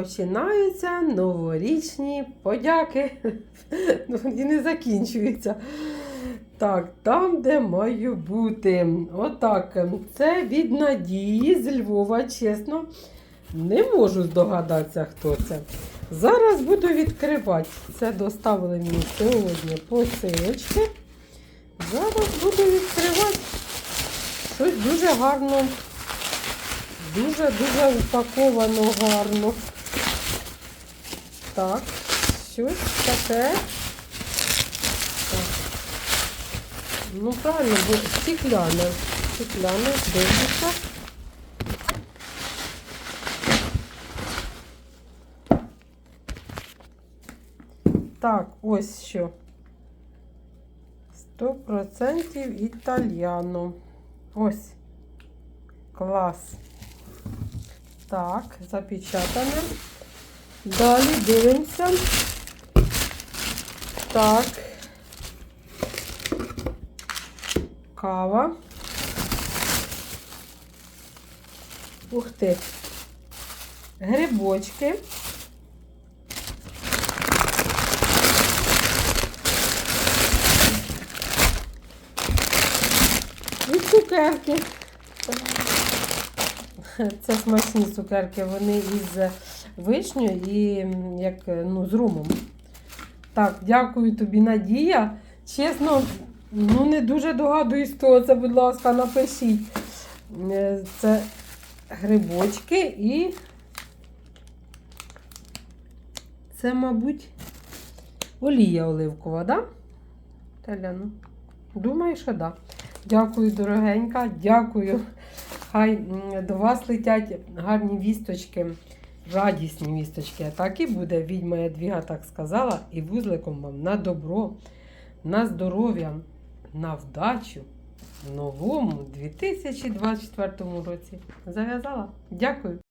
Починаються новорічні подяки. Ну, І не закінчуються. Так, там, де маю бути. Отак. Це від Надії з Львова, чесно. Не можу здогадатися, хто це. Зараз буду відкривати. Це доставили мені сьогодні посилочки. Зараз буду відкривати. Щось дуже гарно. Дуже-дуже упаковано гарно. Так, щось таке. Так. Ну, правильно, бо стекляне. Стекляне, дивіться. Так, ось що. 100% італьяно. Ось. Клас. Так, запечатане. Далі дивимося. Так. Кава. Ух ти. Грибочки. І цукерки. Це смачні цукерки, вони із вишнею і як, ну, з румом. Так, дякую тобі, Надія. Чесно, ну не дуже догадуюсь, хто це, будь ласка, напишіть. Е, Це грибочки і це, мабуть, олія оливкова, да? Таляну? Думаю, що да. Дякую, дорогенька, дякую. Хай до вас летять гарні вісточки, радісні вісточки. А так і буде. Відьма Ядвіга так сказала. І вузликом вам на добро, на здоров'я, на вдачу в новому 2024 році. Зав'язала. Дякую.